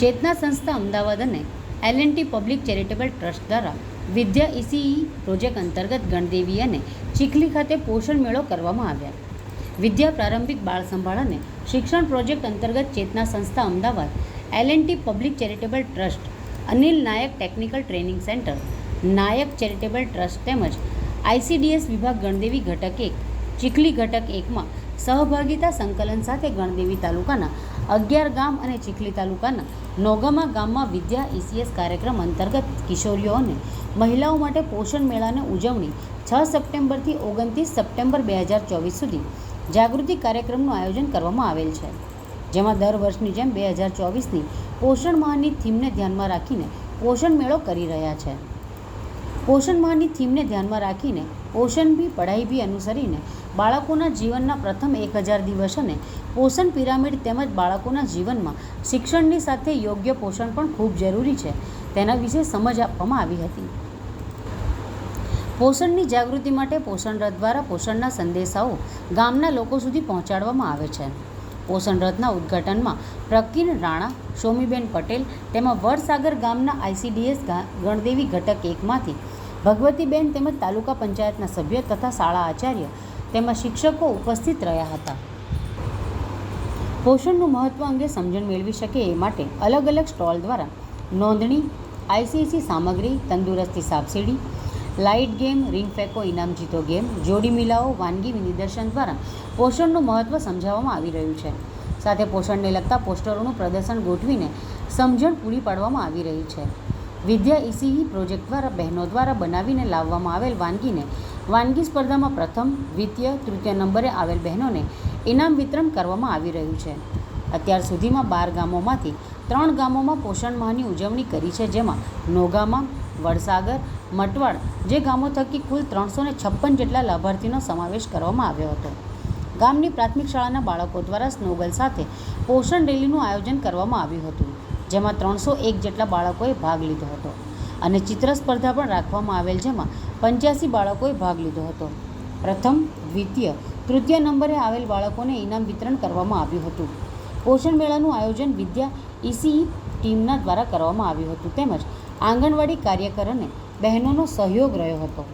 ચેતના સંસ્થા અમદાવાદ અને L and T public charitable trust દ્વારા વિદ્યા ઇસીઈ પ્રોજેક્ટ અંતર્ગત ગણદેવી અને ચીખલી ખાતે પોષણ મેળો કરવામાં આવ્યા. વિદ્યા પ્રારંભિક બાળ સંભાળ અને શિક્ષણ પ્રોજેક્ટ અંતર્ગત ચેતના સંસ્થા Ahmedabad L and T public charitable trust Anil Nayak technical training centre Nayak charitable trust તેમજ આઈસીડીએસ વિભાગ ગણદેવી ઘટક એક ચીખલી ઘટક એકમાં સહભાગિતા સંકલન સાથે ગણદેવી તાલુકાના અગિયાર ગામ અને ચીખલી તાલુકાના નોગામા ગામમાં વિદ્યા ઈસીએસ કાર્યક્રમ અંતર્ગત કિશોરીઓ અને મહિલાઓ માટે પોષણ મેળાની ઉજવણી છ સપ્ટેમ્બરથી ઓગણત્રીસ સપ્ટેમ્બર બે હજાર ચોવીસ સુધી જાગૃતિ કાર્યક્રમનું આયોજન કરવામાં આવેલ છે. જેમાં દર વર્ષની જેમ બે હજાર ચોવીસની પોષણ માહની થીમને ધ્યાનમાં રાખીને પોષણ મેળો કરી રહ્યા છે. પોષણ માહની થીમને ધ્યાનમાં રાખીને પોષણ બી, પઢાઈ બી અનુસરીને બાળકોના જીવનના પ્રથમ એક હજાર દિવસ અને પોષણ પિરામિડ તેમજ બાળકોના જીવનમાં શિક્ષણની સાથે યોગ્ય પોષણ પણ ખૂબ જરૂરી છે. તેના વિશે સમજ આપવામાં આવી હતી. પોષણની જાગૃતિ માટે પોષણ રથ દ્વારા પોષણના સંદેશાઓ ગામના લોકો સુધી પહોંચાડવામાં આવે છે. પોષણ રથના ઉદ્ઘાટનમાં પ્રકીન રાણા સોમીબેન પટેલ તેમાં વડસાગર ગામના આઈસીડીએસ ગણદેવી ઘટક એકમાંથી ભગવતીબેન તેમજ તાલુકા પંચાયતના સભ્ય તથા શાળા આચાર્ય તેમજ શિક્ષકો ઉપસ્થિત રહ્યા હતા. પોષણનું મહત્ત્વ અંગે સમજણ મેળવી શકે એ માટે અલગ અલગ સ્ટોલ દ્વારા નોંધણી આઈસીસી સામગ્રી, તંદુરસ્તી સાબસીડી લાઇટ ગેમ, રિંગ ફેંકો ઇનામ જીતો ગેમ, જોડી મિલાઓ, વાનગી નિદર્શન દ્વારા પોષણનું મહત્ત્વ સમજાવવામાં આવી રહ્યું છે. સાથે પોષણને લગતા પોસ્ટરોનું પ્રદર્શન ગોઠવીને સમજણ પૂરી પાડવામાં આવી રહી છે. વિદ્યા ઇસીઈ પ્રોજેક્ટ દ્વારા બહેનો દ્વારા બનાવીને લાવવામાં આવેલ વાનગીને વાનગી સ્પર્ધામાં પ્રથમ, દ્વિતીય, તૃતીય નંબરે આવેલ બહેનોને ઇનામ વિતરણ કરવામાં આવી રહ્યું છે. અત્યાર સુધીમાં બાર ગામોમાંથી ત્રણ ગામોમાં પોષણ માહની ઉજવણી કરી છે, જેમાં નોગામા, વડસાગર મટવાડ જે ગામો થકી કુલ ત્રણસો ને છપ્પન જેટલા લાભાર્થીનો સમાવેશ કરવામાં આવ્યો હતો. ગામની પ્રાથમિક શાળાના બાળકો દ્વારા સ્નોગલ સાથે પોષણ રેલીનું આયોજન કરવામાં આવ્યું હતું, જેમાં ત્રણસો એક જેટલા બાળકોએ ભાગ લીધો હતો. અને ચિત્ર સ્પર્ધા પણ રાખવામાં આવેલ જેમાં પંચ્યાસી બાળકોએ ભાગ લીધો હતો. પ્રથમ, દ્વિતીય, તૃતીય નંબરે આવેલ બાળકોને ઇનામ વિતરણ કરવામાં આવ્યું હતું. પોષણ મેળાનું આયોજન વિદ્યા ઇસીઈ ટીમના દ્વારા કરવામાં આવ્યું હતું. તેમજ આંગણવાડી કાર્યકર અને બહેનોનો સહયોગ રહ્યો હતો.